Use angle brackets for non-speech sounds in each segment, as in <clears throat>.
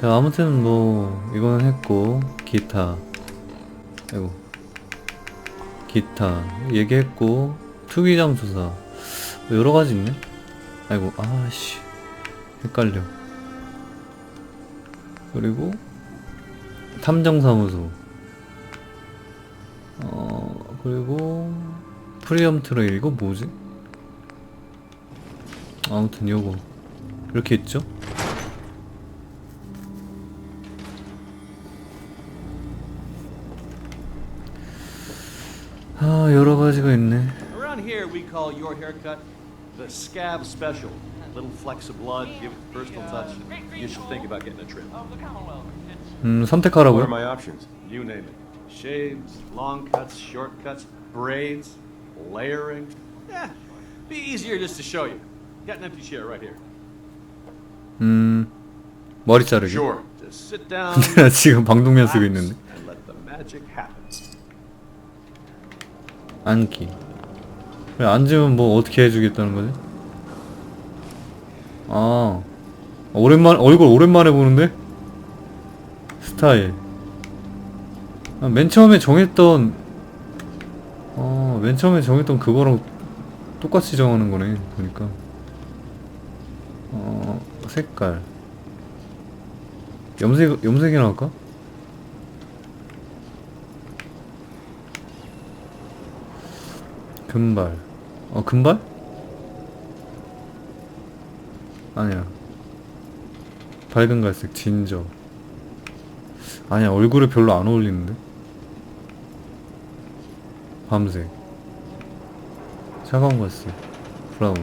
자 아무튼 뭐 이거는 했고 기타. 아이고. 기타. 얘기했고 투기장 수사. 뭐 여러 가지 있네? 아이고 아씨. 헷갈려. 그리고 탐정사무소. 어 그리고 프리엄 트레일. 이거 뭐지? 아무튼 요거. 이렇게 있죠 아 여러 가지가 있네 Around here, we call your haircut the scab special. Little flecks of blood, give it the personal touch. You should think about getting a trim. 음 What are 선택하라고요? my options? You name it. Shaves, long cuts, short cuts, braids, layering. Yeah, be easier just to show you. Got an empty chair right here. 음 머리 자르기 Sure. Just sit down. 나 지금 방독면 쓰고 relax, 있는데 and let the magic happen. 앉기. 앉으면 뭐 어떻게 해주겠다는 거지? 아. 오랜만 얼굴 오랜만에 보는데? 스타일. 아, 맨 처음에 정했던 어맨 처음에 정했던 그거랑 똑같이 정하는 거네 보니까. 어 색깔. 염색 염색이 나올까? 금발. 어 금발? 아니야. 밝은 갈색 진저. 아니야 얼굴에 별로 안 어울리는데? 밤색. 차가운 갈색 브라운.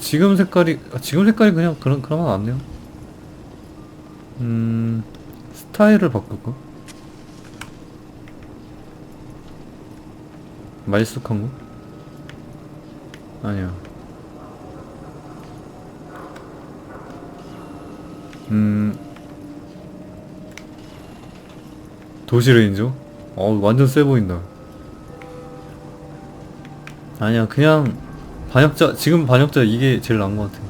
지금 색깔이 아, 지금 색깔이 그냥 그런 그러면 낫네요. 음 스타일을 바꿀까? 말쑥한 거? 아니야. 음. 도시 레인저? 어, 완전 세 보인다. 아니야, 그냥 반역자, 지금 반역자 이게 제일 나은 것 같아.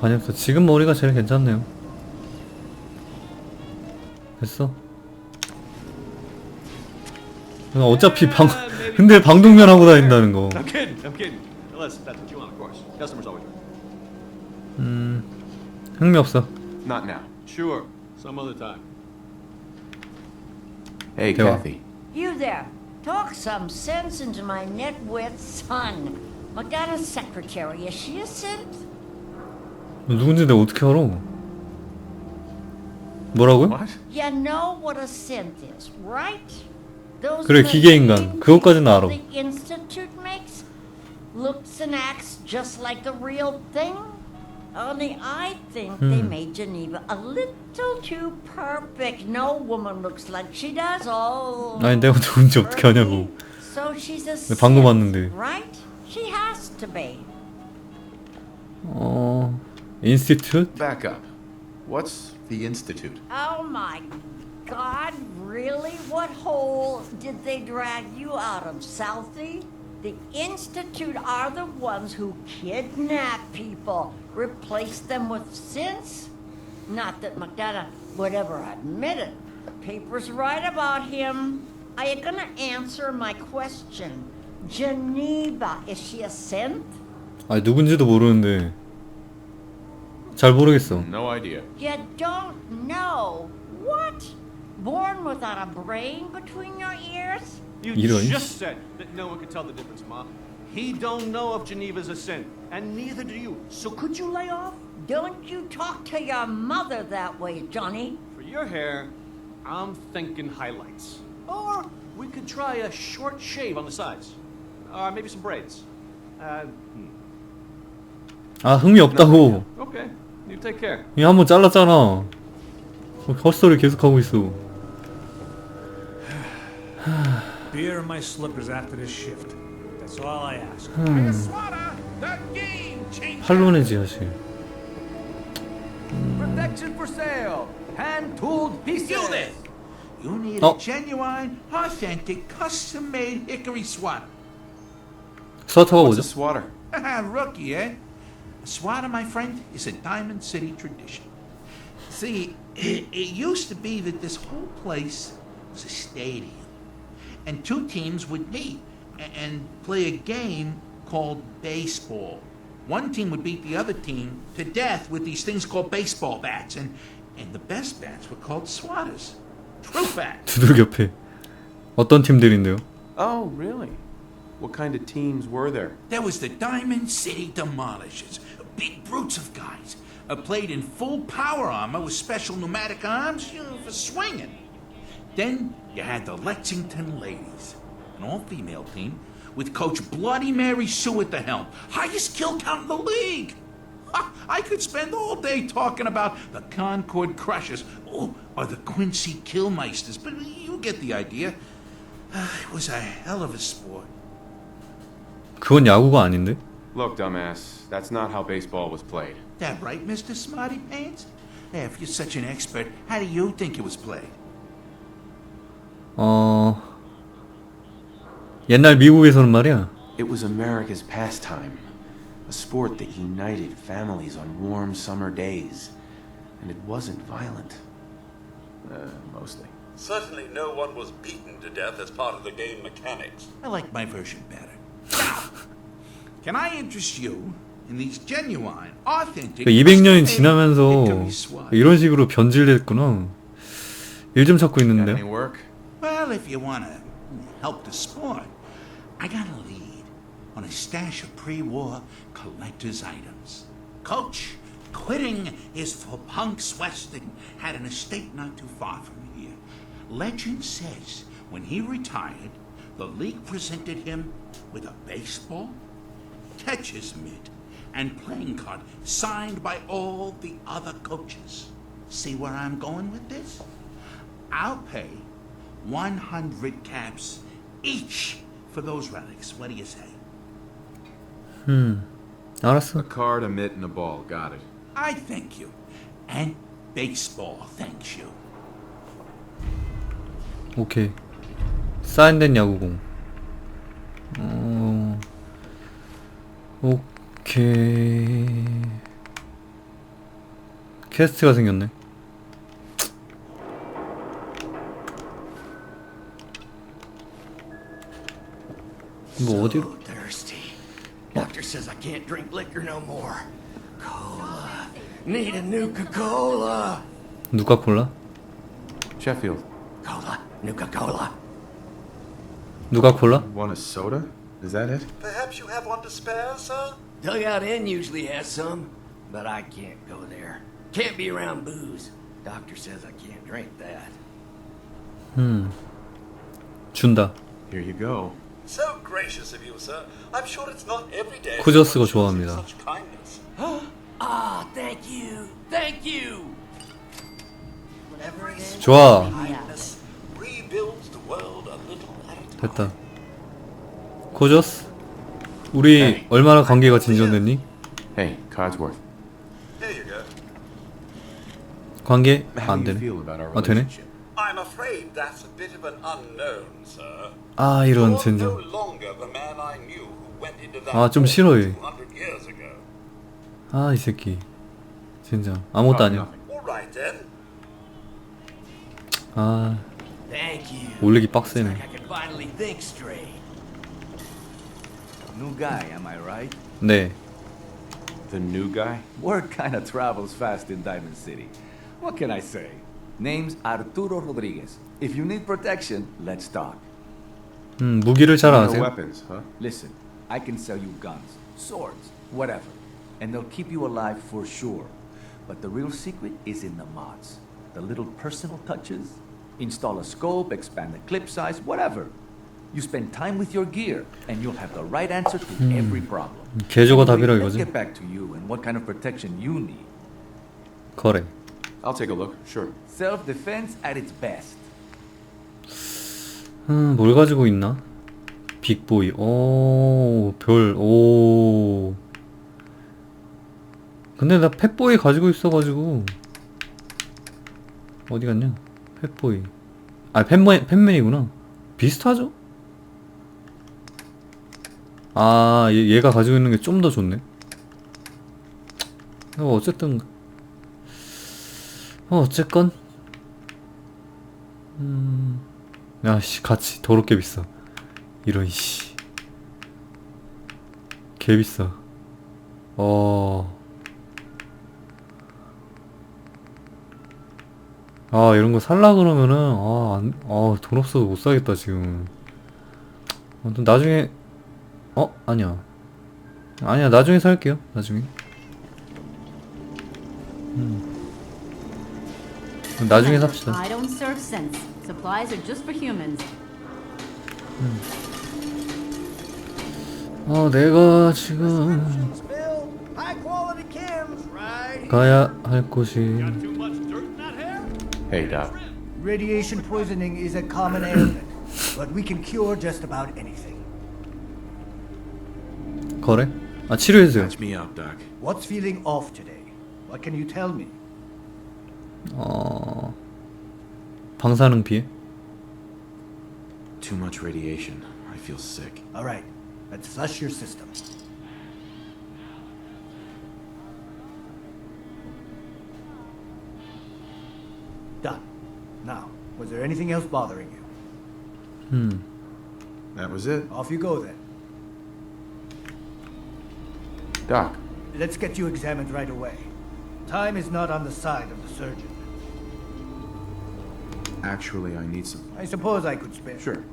반역자, 지금 머리가 제일 괜찮네요. 됐어. 어차피 방, 근데 방독면 하고 다닌다는 거. 음, 흥미 없어. Not now. Sure. Some other time. Hey. Kathy. You there. Talk some sense into my nitwit son. Madonna's secretary, is she a synth? 누군지 내가 어떻게 알아? 뭐라고요? What? You know what a synth is, right? Those 그래, 기계인간. 그것까지는 알아. The institute makes looks and acts just like the real thing. Only I think they Hmm. made Geneva a little too perfect. No woman looks like she does. Oh. 아니 내가 누군지 어떻게 아냐고. So she's a 내 방금 왔는데. Right? She has to be. 어, 인스티튜트? Back up. What's the Institute? Oh my God, really? What hole did they drag you out of, Southie? The Institute are the ones who kidnap people, replace them with synths. Not that McDonough would ever admit it. The papers write about him. Are you gonna answer my question? Geneva, is she a synth? 아니 누군지도 모르는데 잘 모르겠어. No idea. You don't know. What? Born without a brain between your ears? You 이런. just said that no one could tell the difference, Ma. He don't know if Geneva's a sin, and neither do you. So could you lay off? Don't you talk to your mother that way, Johnny. For your hair, I'm thinking highlights. Or we could try a short shave on the sides. Or maybe some braids. Uh, hmm. 아 흥미 없다고. Okay, you take care. 이 한번 잘랐잖아. 어, 헛소리 계속 하고 있어. Beer and my slippers after this shift. That's all I ask. 음, Swatter, the game changer. 팔로네지 하실. Protection for sale. Hand-tooled pieces. Feel this. You need Oh. a genuine, authentic, custom-made hickory swat. 스와터가 What's 뭐죠? a swatter? <laughs> Rookie, eh? A swatter, my friend, is a Diamond City tradition. See, <clears throat> it, it used to be that this whole place was a stadium, and two teams would meet a- and play a game called baseball. One team would beat the other team to death with these things called baseball bats, and, and the best bats were called swatters. True fact. 두들겨패. <laughs> 어떤 팀들인데요? Oh, really? What kind of teams were there? There was the Diamond City Demolishers, big brutes of guys, uh, played in full power armor with special pneumatic arms you know, for swinging. Then you had the Lexington Ladies, an all-female team with Coach Bloody Mary Sue at the helm, highest kill count in the league. Ha, I could spend all day talking about the Concord Crushers oh, or the Quincy Killmeisters, but you get the idea. Ah, it was a hell of a sport. 그건 야구가 아닌데? Look, dumbass, that's not how baseball was played. That right, Mr. Smarty Pants? Yeah, if you're such an expert, how do you think it was played? 어... 옛날 미국에서는 말이야. It was America's pastime, a sport that united families on warm summer days. And it wasn't violent. Uh, mostly. Certainly no one was beaten to death as part of the game mechanics. I like my version better. Now, can I interest you in these genuine, authentic... 200년이 custom-made 지나면서? 이런 식으로 변질됐구나. 일 좀 찾고 있는데요. Well, if you want to help the sport, I got a lead on a stash of pre-war collector's items. Coach, quitting his for punks Weston had an estate not too far from here. Legend says when he retired, the league presented him with a baseball, catcher's mitt, and playing card signed by all the other coaches. See where I'm going with this? I'll pay 100 caps each for those relics. What do you say? 알았어. A card, a mitt, and a ball. Got it. I thank you. And baseball thanks you. 오케이. 사인된 야구공. 어... 오케이. 퀘스트가 생겼네. 뭐 어디로? thirsty. Doctor says I can't drink liquor no more. Cola. Need a Nuka Cola. 누가 콜라? Sheffield, Cola. Nuka Cola. 누가 콜라? want a soda? Is that it? Perhaps you have one to spare, sir? Dugout Inn usually has some, but I can't go there. Can't be around booze. Doctor says I can't drink that. 준다. Here you go. So gracious of you, sir. I'm sure it's not every day. 쿠저스가 someone shows you 좋아합니다. Such kindness. Ah, thank you. Thank you. Whatever it is. 좋아. Kindness rebuilds the world a little at a time. 됐다. 코저스? 우리 얼마나 관계가 진전됐니? Hey, Codsworth. Here you go. 관계 How 안 do you 되네. feel about our 아 되네. relationship? I'm afraid that's a bit of an unknown, sir. 아 이런 젠장. 아좀 싫어 얘. 아이 새끼. 젠장 아무것도 아니야. 아 올리기 빡세네. 네. The new guy? Word kind of travels fast in Diamond City. What can I say? Name's Arturo Rodriguez. If you need protection, let's talk. 음 무기를 잘 No 아세요? weapons, huh? Listen, I can sell you guns, swords, whatever. And they'll keep you alive for sure. But the real secret is in the mods. The little personal touches. Install a scope, expand the clip size, whatever. You spend time with your gear, and you'll have the right answer to every problem. 개조가 답이라 Anyway, let's 이거지. get back to you and what kind of protection you need. 거래. I'll take a look. Sure. Self-defense at its best. 음, 뭘 가지고 있나? 빅보이. 오, 별. 오. 근데 나 펫보이 가지고 있어가지고. 어디 갔냐? 펫보이. 아, 펫맨, 펫맨이구나. 비슷하죠? 아, 얘, 얘가 가지고 있는 게 좀 더 좋네. 어, 어쨌든 어, 어쨌건 음, 야씨 같이 더럽게 비싸. 이런 씨, 개 비싸. 어, 아 이런 거 살라 그러면은 아, 안, 아, 돈 없어서 못 사겠다 지금. 아무튼 나중에 어 아니야 아니야 나중에 살게요 나중에. 나중에 삽시다. I don't serve sense. Supplies are just for humans. 어, 내가 지금 Bill, high quality cams, right? 가야 할 곳이 Too much dirt in that hair? Hey, Doc. Radiation poisoning is a common ailment, but we can cure just about anything. 거래? 아 치료해주세요. Patch me up, Doc. What's feeling off today? What can you tell me? 어 방사능 피해? Too much radiation. I feel sick. All right, let's flush your system. Done. Now, was there anything else bothering you? 음 That was it. Off you go then. Doc, Let's get you examined right away. Time is not on the side of the surgeon. actually, I need some. I suppose I could spare. Sure.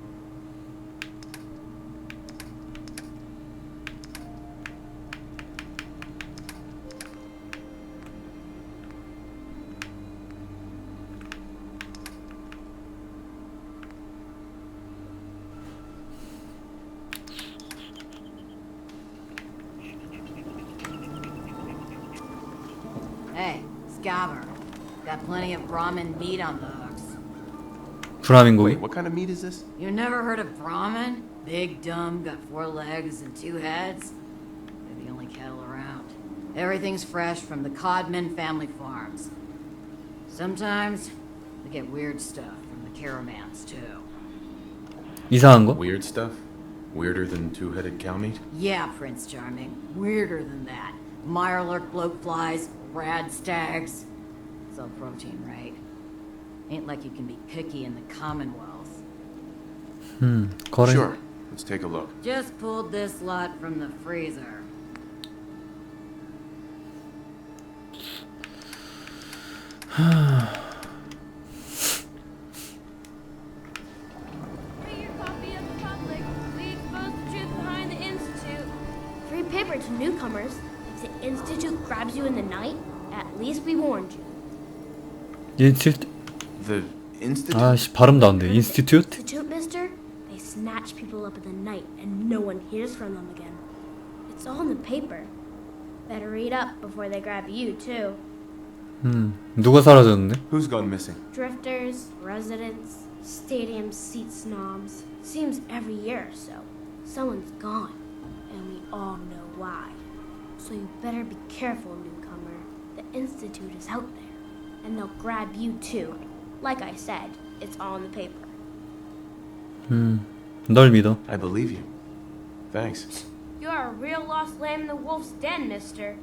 Hey, Scabber. Got plenty of Brahmin meat on the hooks. 브라민 고기? Wait, what kind of meat is this? You never heard of Brahmin? Big, dumb, got four legs and two heads. They're the only cattle around. Everything's fresh from the Codman family farms. Sometimes we get weird stuff from the caravans too. 이상한 거? Weird stuff? Weirder than two-headed cow meat? Yeah, Prince Charming. Weirder than that. Mirelurk bloke flies, rad stags. It's all protein, right? Ain't like you can be picky in the Commonwealth. Hmm, Corey. Sure, let's take a look. Just pulled this lot from the freezer. Free paper to newcomers. If the Institute grabs you in the night, at least we warned you. The Institute The Institute? 아씨 발음도 안 돼. 인스티튜트? Institute, mister? They snatch people up in the night and no one hears from them again. It's all in the paper. Better read up before they grab you, too. 음 누가 사라졌는데? Who's gone missing? Drifters, residents, stadium seat snobs. Seems every year or so. Someone's gone, and we all know why. So you better be careful, newcomer. The Institute is out there, and they'll grab you too. Like I said, it's all in the paper. 널 믿어. I believe you. Thanks. You're a real lost lamb in the wolf's den, mister.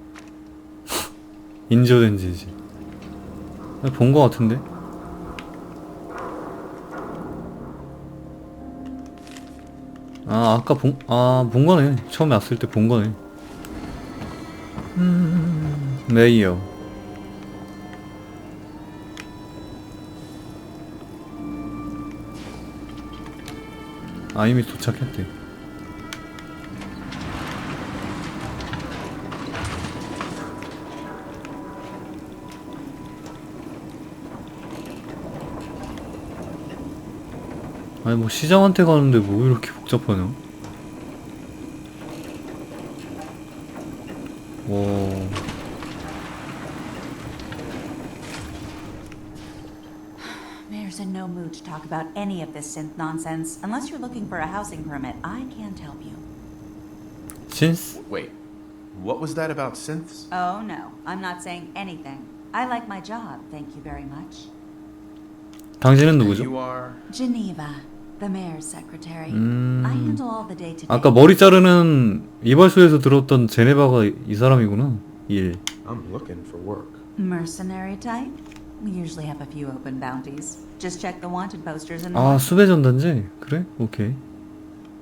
인조된 지지. 본 거 같은데? 아 아까 본, 아, 본 거네. 처음에 왔을 때 본 거네. 음, 메이어. 아, 이미 도착했대. 아니 뭐 시장한테 가는데 뭐 이렇게 복잡하냐? any of this synth nonsense. Unless you're looking for a housing permit, I can't help you. 신스? Wait, what was that about synths? Oh, no. I'm not saying anything. I like my job, thank you very much. 당신은 누구죠? You are. Geneva, the mayor's secretary. 음. I handle all the day-to-day. 아까 머리 자르는 이발소에서 들었던 제네바가 이 사람이구나. 일. I'm looking for work. Mercenary type? We usually have a few open bounties. Just check the wanted posters in the 아 morning. 수배 전단지? 그래? 오케이.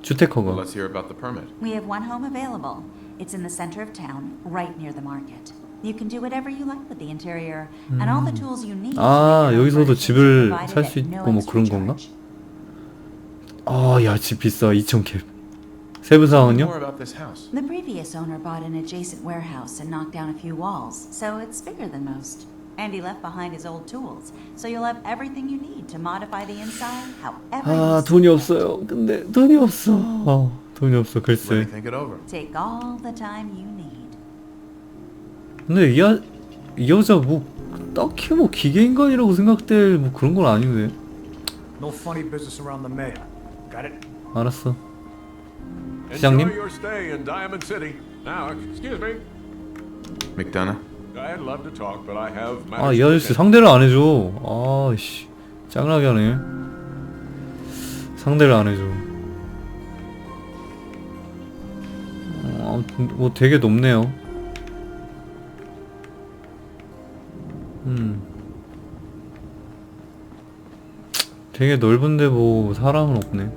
주택 Well, 허가. let's hear about the permit. We have one home available. It's in the center of town, right near the market. You can do whatever you like with the interior, and all the tools you need. to 아 make your own 여기서도 furnishings 집을 are provided 살 수 at no 있고 뭐 extra 그런 건가? charge. 아야 집 비싸 2천 캡. 세부 사항은요? More about this house. The previous owner bought an adjacent warehouse and knocked down a few walls, so it's bigger than most. And he left behind his old tools, so you'll have everything you need to modify the inside however 아 돈이 없어요. 근데 돈이 없어. 어, 돈이 없어 Let me 글쎄. think it over. Take all the time you need. 근데 이, 여, 이 여자 뭐 딱히 뭐 기계 인간이라고 생각될 뭐 그런 건 아닌데. No funny business around the mayor. Got it? 알았어. Enjoy 시장님? your stay in Diamond City. Now, excuse me. McDonough? 아 이 아저씨. 상대를 안 해줘. 아씨 짱나게 하네. 상대를 안 해줘. 어, 아무튼 뭐 되게 높네요. 음. 되게 넓은데 뭐 사람은 없네.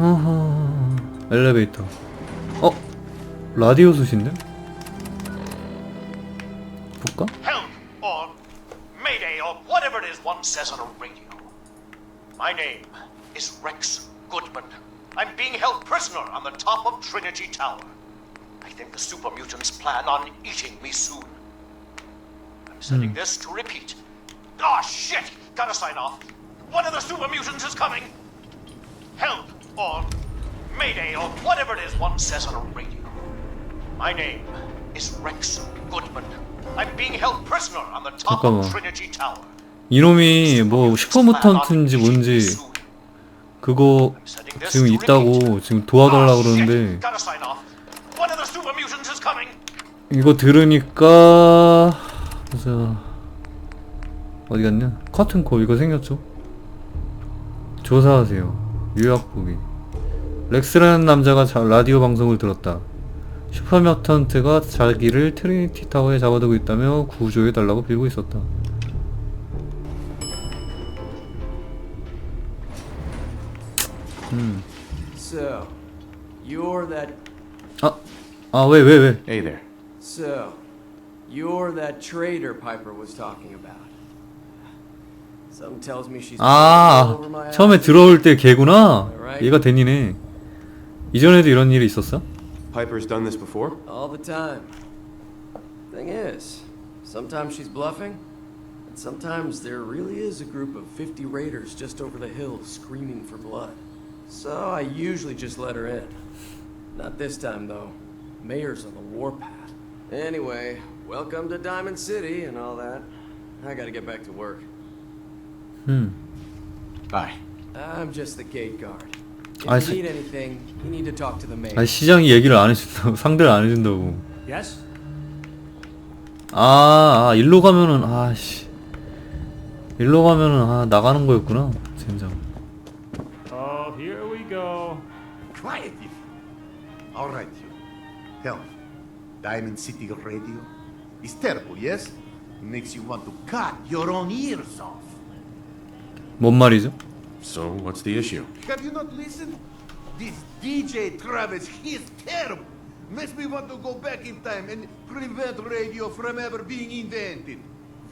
어허 엘리베이터. 어? 라디오 숫인데? 볼까? Help or Mayday or whatever it is one says on a radio. My name is Rex Goodman. I'm being held prisoner on the top of Trinity Tower. I think the super mutants plan on eating me soon. I'm sending this to repeat. Ah, shit! Gotta sign off. One of the super mutants is coming. Help or Mayday or whatever it is one says on a radio. My name is Rex Goodman. I'm being held prisoner on the top 잠깐만. of Trinity Tower. 이놈이 뭐 슈퍼무탄트인지 뭔지 그거 지금 있다고 지금 도와달라 그러는데. 이거 들으니까 자 어디 갔냐? 커튼콜 이거 생겼죠? 조사하세요. 유학 보기. 렉스라는 남자가 자, 라디오 방송을 들었다. 슈퍼뮤턴트가 자기를 트리니티 타워에 잡아두고 있다며 구조해달라고 빌고 있었다. 음. So, you're that. 아, 아, 왜, 왜, 왜? Hey there. So, you're that trader Piper was talking about. Some tells me she's all over my 아, 처음에. 들어올 때 걔구나. 얘가 데니네. 이전에도 이런 일이 있었어? Piper's done this before? All the time. Thing is, sometimes she's bluffing, and sometimes there really is a group of 50 raiders just over the hill screaming for blood. So I usually just let her in. Not this time, though. Mayor's on the warpath. Anyway, welcome to Diamond City and all that. I gotta get back to work. 음. Bye. I'm just the gate guard. If I you see. need anything, you need to talk to the mayor. 아니 시장이 얘기를 안 해준다고 상대를 안 해준다고 Yes? 아, 아 일로 가면은 아씨 일로 가면은 아 나가는 거였구나 젠장 Oh, here we go. Quiet, you. All right, you. Tell me, Diamond City Radio is terrible, yes? Makes you want to cut your own ears off. 뭔 말이죠? So, what's the issue? Have you not listened? This DJ Travis, he's terrible. Makes me want to go back in time and prevent radio from ever being invented.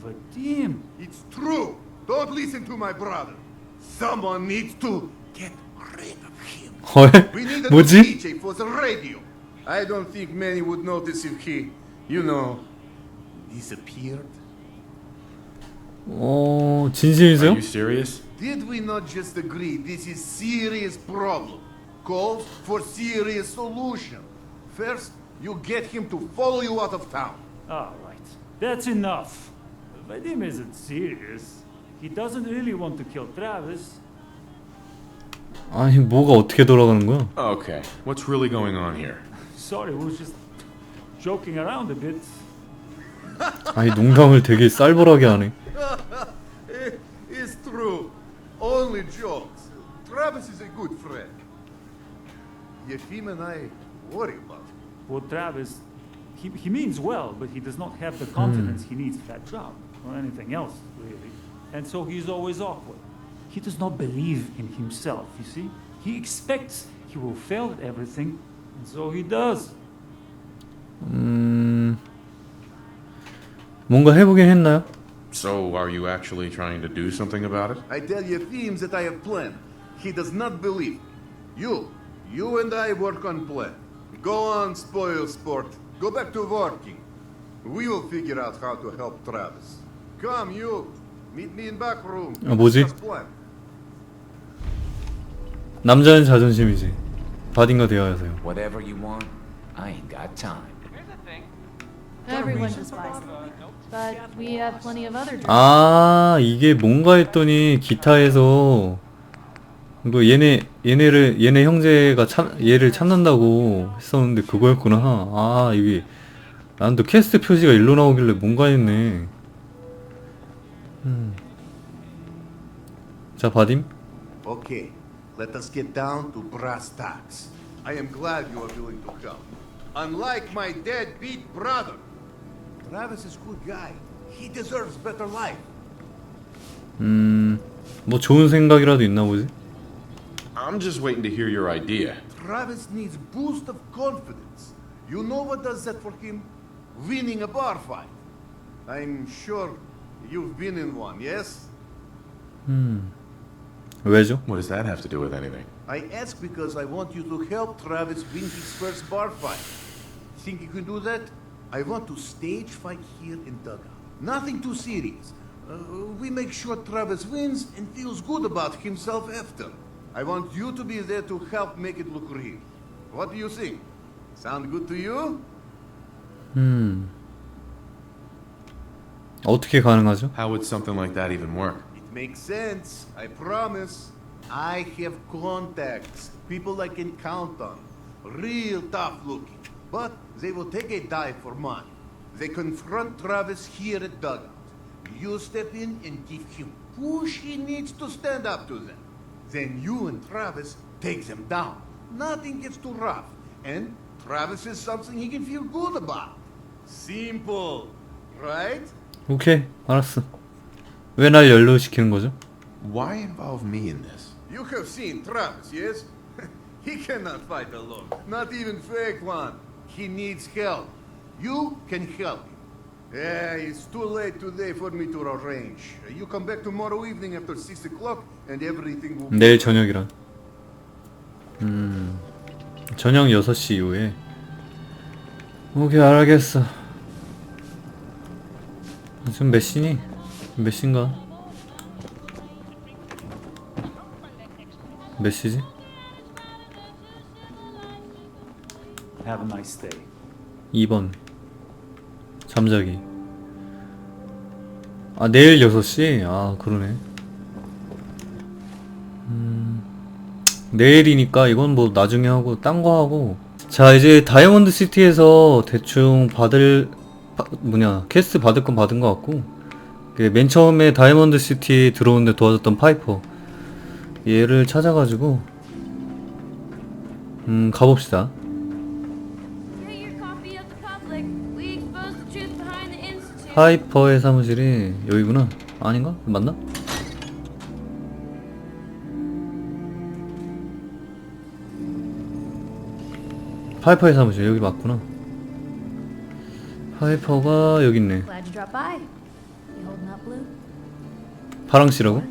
Vadim! It's true! Don't listen to my brother. Someone needs to get rid of him. <laughs> we need a DJ for the radio. I don't think many would notice if he, you know, disappeared. 어 Are 진심이세요? you serious? Did we not just agree this is serious problem? Calls for serious solution. First, you get him to follow you out of town. All right, that's enough. Vadim isn't serious. He doesn't really want to kill Travis. 아니 뭐가 어떻게 돌아가는 거야? Okay, what's really going on here? Sorry, we was just joking around a bit. 아니 농담을 되게 쌀벌하게 하네 <laughs> it's true. Only jokes. Travis is a good friend. Yefim and I worry about him. Well, Travis, he, he means well, but he does not have the confidence he needs for that job, or anything else, really. And so he's always awkward. He does not believe in himself, you see? He expects he will fail at everything, and so he does. 음, 뭔가 해보긴 했나요? So, are you actually trying to do something about it? I tell Yefim that I have planned. He does not believe. You, you and I work on plan. Go on, spoil sport. Go back to working. We will figure out how to help Travis. Come, you. Meet me in back room. 아, 뭐지? Discuss plan. 남자는 자존심이지. 바딘가 되어야 해서요. Whatever you want, I ain't got time. Everyone just buys them. 아 이게 뭔가 했더니 기타에서 뭐 얘네 얘네를 얘네 형제가 찾 얘를 찾는다고 했었는데 그거였구나. 아 이게 난또 캐스트 표시가 일로 나오길래 뭔가 했네. 음. 자 바딤. Okay, let us get down to brass tacks. I am glad you are willing to help. Unlike my deadbeat brother, Travis is a good guy. He deserves better life. 음뭐 좋은 생각이라도 있나 보지. I'm just waiting to hear your idea. Travis needs boost of confidence. You know what does that for him? Winning a bar fight. I'm sure you've been in one, yes? 음 왜죠? What does that have to do with anything? I ask because I want you to help Travis win his first bar fight. Think you can do that? I want to stage fight here in Dugout. Nothing too serious. Uh, we make sure Travis wins and feels good about himself after. I want you to be there to help make it look real. What do you think? Sound good to you? 음 어떻게 가능하죠? How would something like that even work? It makes sense, I promise. I have contacts, people I can count on. Real tough looking. But they will take a dive for money. They confront Travis here at Dugout. You step in and give him push he needs to stand up to them. Then you and Travis take them down. Nothing gets too rough. And Travis is something he can feel good about. Simple, right? 오케이 알았어. 왜 날 연루시키는 거죠? Why involve me in this? You have seen Travis, yes? <laughs> he cannot fight alone. Not even fake one. He needs help. You can help him. Yeah, it's too late today for me to arrange. You come back tomorrow evening after 6 o'clock and everything will be... 내일 저녁이란. 음, 저녁 6시 이후에. 오케이, 알겠어. 지금 몇 시니? 몇 시인가? 몇 시지? Have a nice day. 2번. 잠자기. 아, 내일 6시? 아, 그러네. 음, 내일이니까 이건 뭐 나중에 하고, 딴 거 하고. 자, 이제 다이아몬드 시티에서 대충 받을, 바- 뭐냐, 캐스트 받을 건 받은 것 같고. 그맨 처음에 다이아몬드 시티 들어오는데 도와줬던 파이퍼. 얘를 찾아가지고, 음, 가봅시다. 파이퍼의 사무실이 여기구나. 아닌가? 맞나? 파이퍼의 사무실 여기 맞구나. 파이퍼가 여기 있네. 파랑 씨라고?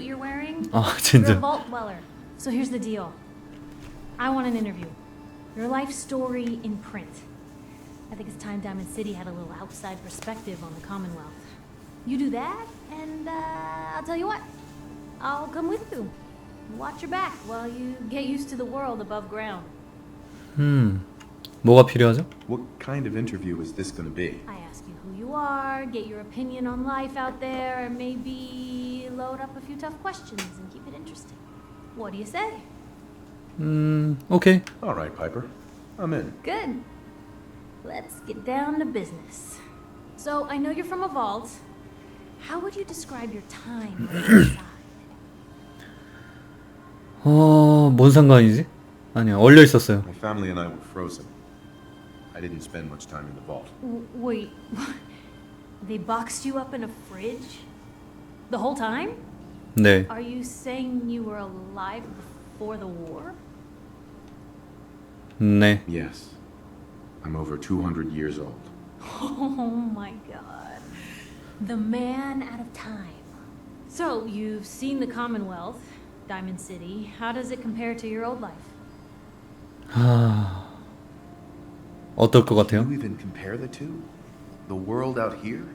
you're wearing? 아 진짜. You're a vault dweller. So here's the deal. I want an interview. Your life story in print. I think it's time Diamond City had a little outside perspective on the Commonwealth. You do that, and uh, I'll tell you what. I'll come with you. Watch your back while you get used to the world above ground. 음. 뭐가 필요하죠? What kind of interview is this gonna be? I ask you who you are, get your opinion on life out there, and maybe load up a few tough questions and keep it interesting. What do you say? 음. 오케이. All right, Piper. I'm in. Good. Let's get down to business. So, I know you're from a vault. How would you describe your time inside? <clears throat> 어, 뭔 상관이지? 아니야, 얼려 있었어요. My family and I were frozen. I didn't spend much time in the vault. W- wait, <laughs> they boxed you up in a fridge? The whole time? 네. Are you saying you were alive before the war? 네. Yes. I'm over 200 years old. <laughs> Oh my god. The man out of time. So, you've seen the Commonwealth, Diamond City. How does it compare to your old life? 하... <sighs> 어떨 것 같아요? You even compare the two? The world out here?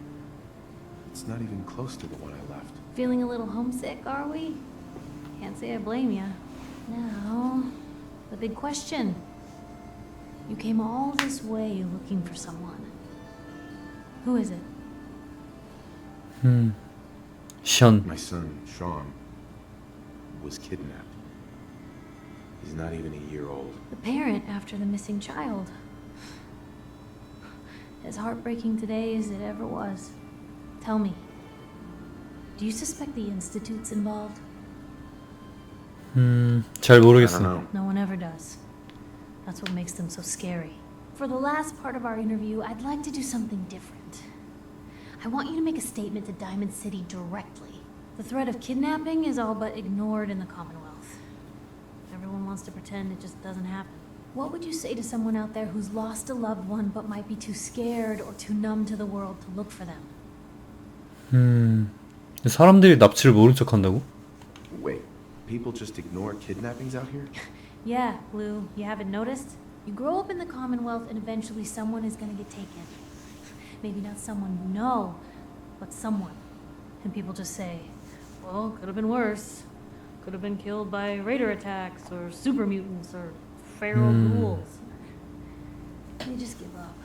It's not even close to the one I left. Feeling a little homesick, are we? Can't say I blame you. Now, the big question. You came all this way looking for someone. Who is it? 음. 션. My son, Sean, was kidnapped. He's not even a year old. The parent after the missing child. As heartbreaking today as it ever was. Tell me, do you suspect the Institute's involved? 음, 잘 모르겠어. No one ever does. That's what makes them so scary. For the last part of our interview, I'd like to do something different. I want you to make a statement to Diamond City directly. The threat of kidnapping is all but ignored in the Commonwealth. Everyone wants to pretend it just doesn't happen. What would you say to someone out there who's lost a loved one but might be too scared or too numb to the world to look for them? 음. 사람들이 납치를 모른 척 한다고? Wait, people just ignore kidnappings out here? <laughs> Yeah, Blue, you haven't noticed? You grow up in the Commonwealth and eventually someone is gonna get taken. Maybe not someone you know, but someone. And people just say, well, could have been worse. Could have been killed by raider attacks or super mutants or feral Hmm. ghouls. They just give up.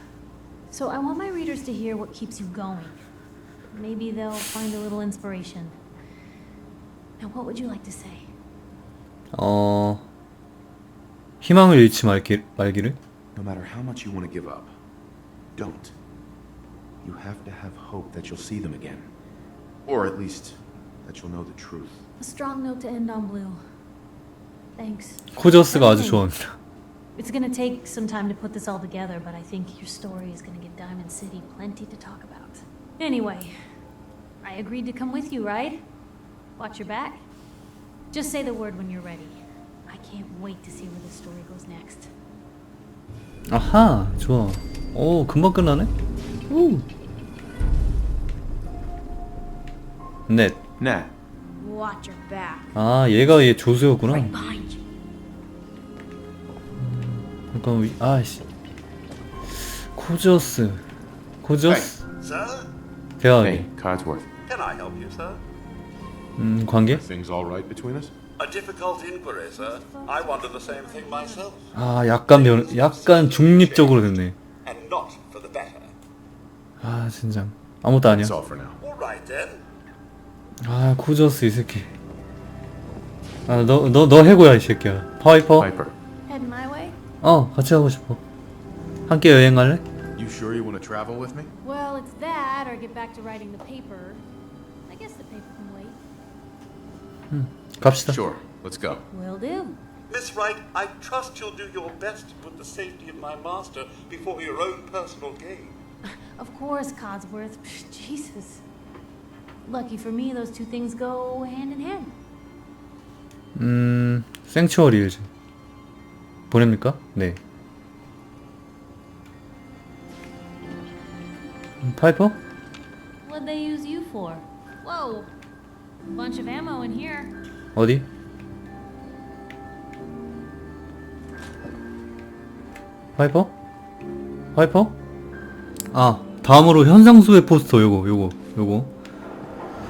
So I want my readers to hear what keeps you going. Maybe they'll find a little inspiration. Now, what would you like to say? 어... 희망을 잃지 말기, 말기를? No matter how much you want to give up, don't. You have to have hope that you'll see them again. Or at least, that you'll know the truth. A strong note to end on, Blue. Thanks. 코저스가 아주 Everything. 좋아합니다. It's gonna take some time to put this all together, but I think your story is gonna give Diamond City plenty to talk about. Anyway, I agreed to come with you, right? Watch your back. Just say the word when you're ready. I can't wait to see where this story goes next. 아하, 좋아. 오, 금방 끝나네? 오. 넷. Nat, Watch your back. 아, 얘가 얘 조수였구나. Behind you. 잠깐, 위- 아이씨. 코저스. Sir? 대화하기. hey, Codsworth. Can I help you, sir? 음, 관계? Things all right between us? A difficult inquiry, sir. I wonder the same thing myself. 아, 약간 변, 약간 중립적으로 됐네. And not for the better. 아, 진짜. 아무것도 아니야. That's all for now. All right then. 아, 코저스 이 새끼. 아, 너, 너, 너 해고야, 이 새끼야. 파이퍼? Piper, Head my way? 어, 같이 하고 싶어. 함께 여행 갈래? you sure you want to travel with me? Well, it's that, or get back to writing the paper. I guess the paper can wait. 갑시다. Sure, let's go. Will do. Miss Wright, I trust you'll do your best to put the safety of my master before your own personal gain. Of course, Codsworth. Jesus. Lucky for me, those two things go hand in hand. 음, 생츄어리 일즈. 보냅니까? 네. 음, 파이퍼? What'd they use you for? Whoa. A bunch of ammo in here. 어디? 파이퍼? 파이퍼? 아, 다음으로 현상수의 포스터 요거, 요거, 요거.